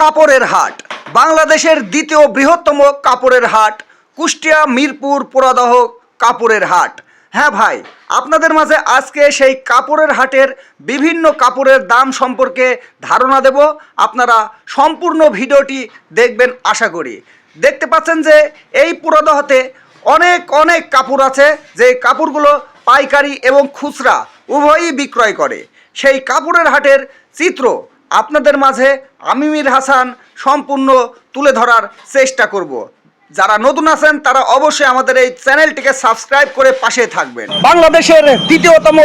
কাপড়ের হাট। বাংলাদেশের দ্বিতীয় বৃহত্তম কাপড়ের হাট, কুষ্টিয়া, মিরপুর পোড়াদহ কাপড়ের হাট। হ্যাঁ ভাই, আপনাদের মাঝে আজকে সেই কাপড়ের হাটের বিভিন্ন কাপড়ের দাম সম্পর্কে ধারণা দেব। আপনারা সম্পূর্ণ ভিডিওটি দেখবেন আশা করি। দেখতে পাচ্ছেন যে এই পুরোদহতে অনেক অনেক কাপড় আছে, যে কাপড়গুলো পাইকারি এবং খুচরা উভয়ই বিক্রয় করে। সেই কাপড়ের হাটের চিত্র আপনাদের মাঝে আমিমির হাসান সম্পূর্ণ তুলে ধরার চেষ্টা করব। যারা নতুন আছেন, তারা অবশ্যই আমাদের এই চ্যানেলটিকে সাবস্ক্রাইব করে পাশে থাকবেন। বাংলাদেশের দ্বিতীয়তম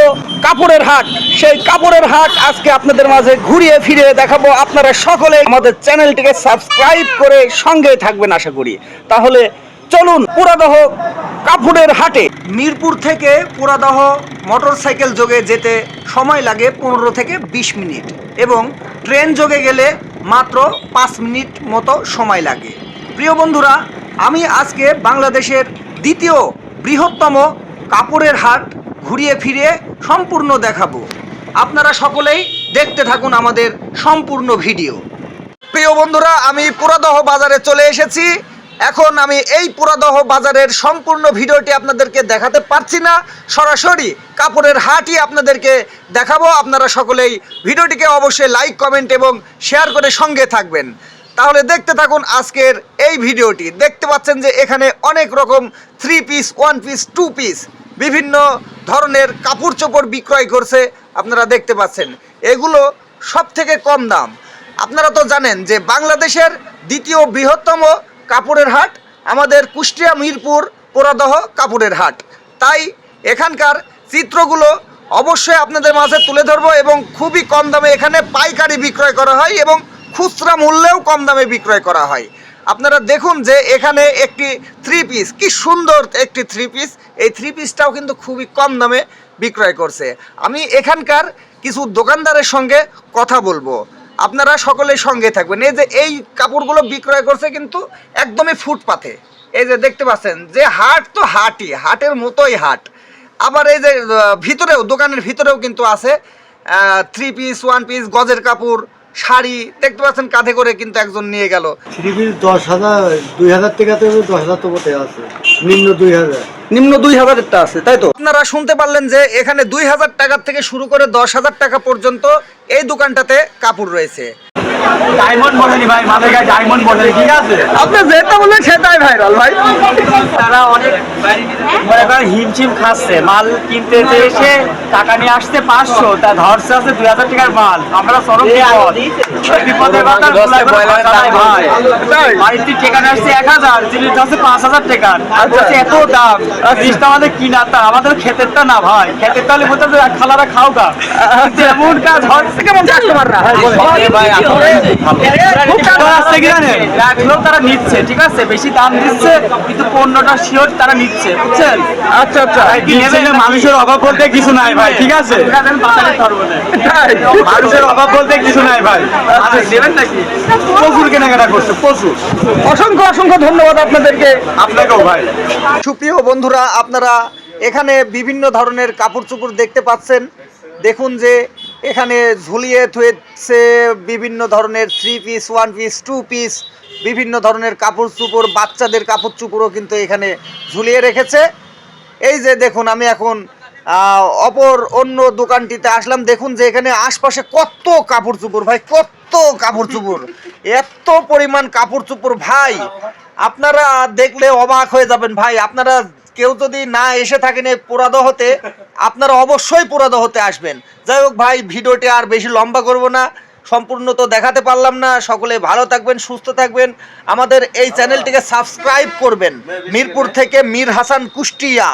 কাপড়ের হাট। সেই কাপড়ের হাট আজকে আপনাদের মাঝে ঘুরিয়ে ফিরিয়ে দেখাবো। আপনারা সকলে আমাদের চ্যানেলটিকে সাবস্ক্রাইব করে সঙ্গে থাকবেন, আশা করি। তাহলে চলুন, পুরাদহ কাপড়ের হাটে। মিরপুর থেকে পুরাদহ মোটরসাইকেল যোগে যেতে সময় লাগে পনেরো থেকে বিশ মিনিট এবং ট্রেন যোগে গেলে মাত্র পাঁচ মিনিট মতো সময় লাগে। প্রিয় বন্ধুরা, আমি আজকে বাংলাদেশের দ্বিতীয় বৃহত্তম কাপড়ের হাট ঘুরিয়ে ফিরিয়ে সম্পূর্ণ দেখাবো। আপনারা সকলেই দেখতে থাকুন আমাদের সম্পূর্ণ ভিডিও। প্রিয় বন্ধুরা, আমি পুরাদহ বাজারে চলে এসেছি। এখন আমি এই পুরাদহ বাজারের সম্পূর্ণ ভিডিওটি আপনাদেরকে দেখাতে পারছি না। সরাসরি কাপড়ের হাটই আপনাদেরকে দেখাবো। আপনারা সকলেই ভিডিওটিকে অবশ্যই লাইক কমেন্ট এবং শেয়ার করে সঙ্গে থাকবেন। তাহলে দেখতে থাকুন আজকের এই ভিডিওটি। দেখতে পাচ্ছেন যে এখানে অনেক রকম three piece one piece two piece বিভিন্ন ধরনের কাপড় চোপড় বিক্রয় করছে আপনারা দেখতে পাচ্ছেন। এগুলো সব থেকে কম দাম। আপনারা তো জানেন যে বাংলাদেশের দ্বিতীয় বৃহত্তম কাপড়ের হাট, আমাদের কুষ্টিয়া, মিরপুর পোড়াদহ কাপড়ের হাট। তাই এখানকার চিত্রগুলো অবশ্যই আপনাদের মাঝে তুলে ধরবো এবং খুবই কম দামে এখানে পাইকারি বিক্রয় করা হয় এবং খুচরা মূল্যেও কম দামে বিক্রয় করা হয়। আপনারা দেখুন যে এখানে একটি থ্রি পিস কি সুন্দর একটি থ্রি পিস এই থ্রি পিসটাও কিন্তু খুবই কম দামে বিক্রয় করছে। আমি এখানকার কিছু দোকানদারের সঙ্গে কথা বলব। আপনারা সকলেই সঙ্গে থাকবেন। এই যে এই কাপড়গুলো বিক্রয় করছে কিন্তু একদমই ফুটপাথে এই যে দেখতে পাচ্ছেন, যে হাট তো হাটই, হাটের মতোই হাট। আবার এই যে ভিতরেও, দোকানের ভিতরেও কিন্তু আছে থ্রি পিস ওয়ান পিস গজের কাপড়, শাড়ি, দেখতে পাচ্ছেন কাঁধে করে কিন্তু একজন নিয়ে গেল। থ্রি পিস দশ হাজার, দুই হাজার টাকা থেকে দশ হাজার তো আছে, নিম্ন দুই হাজার। নিম্ন দুই হাজারেরটা আছে, তাই তো? আপনারা শুনতে পারলেন যে এখানে দুই হাজার টাকার থেকে শুরু করে দশ হাজার টাকা পর্যন্ত এই দোকানটাতে কাপড় রয়েছে। ডায়মন্ড বলেনি ভাই মাথায় গায়ে ডায়মন্ড বলেনি ঠিক আছে? আপনি যেটা বললেন সেটাই ভাইরাল ভাই। তারা অনেক মনে করেন হিমশিম খাচ্ছে মাল কিনতে এসে টাকা নিয়ে আসছে পাঁচশো তা ধরছে আছে দুই হাজার টাকার মাল। আমরা চরম বিপদের কথা বলার কোনো ভাষা নাই ভাই। বাড়িতে ঠিকানা আসছে এক হাজার জিনিস হচ্ছে পাঁচ হাজার টাকার আর বলছে এত দাম। জিনিসটা আমাদের কিনার তা আমাদের ক্ষেতেরটা না ভাই। ক্ষেতের তাহলে বলতে খালারা খাও গা কিন্তু কাজ হচ্ছে। কেমন কাস্টমাররা তারা নিচ্ছে ঠিক আছে? বেশি দাম দিচ্ছে কিন্তু পণ্যটা শিওর তারা নিচ্ছে বুঝছেন? আচ্ছা আচ্ছা। মানুষের অভাব বলতে কিছু নাই ভাই ঠিক আছে? মানুষের অভাব বলতে কিছু নাই ভাই। আচ্ছা নাকি? প্রচুর কেনাকাটা করছে প্রচুর। অসংখ্য অসংখ্য ধন্যবাদ আপনাদেরকে। আপনাকেও ভাই। সুপ্রিয় বন্ধুরা আপনারা এখানে বিভিন্ন ধরনের কাপড় চোপড় দেখতে পাচ্ছেন। দেখুন যে এখানে ঝুলিয়ে থুয়েছে বিভিন্ন ধরনের three piece one piece two piece বিভিন্ন ধরনের কাপড় চোপড়, বাচ্চাদের কাপড় চোপড়ও কিন্তু এখানে ঝুলিয়ে রেখেছে। এই যে দেখুন, আমি এখন অপর অন্য দোকানটিতে আসলাম। দেখুন যে এখানে আশপাশে কত কাপড় চোপড়, ভাই, কত কাপড় চোপড়। এত পরিমাণ কাপড় চোপড়, ভাই, আপনারা দেখলে অবাক হয়ে যাবেন, ভাই, আপনারা কেউ যদি না এসে থাকেন এই পুরাদহতে, আপনারা অবশ্যই পুরাদহতে আসবেন। যাই হোক ভাই, ভিডিওটি আর বেশি লম্বা করব না। সম্পূর্ণ তো দেখাতে পারলাম না। সকলে ভালো থাকবেন, সুস্থ থাকবেন। আমাদের এই চ্যানেলটিকে সাবস্ক্রাইব করবেন। মিরপুর থেকে মীর হাসান কুষ্টিয়া।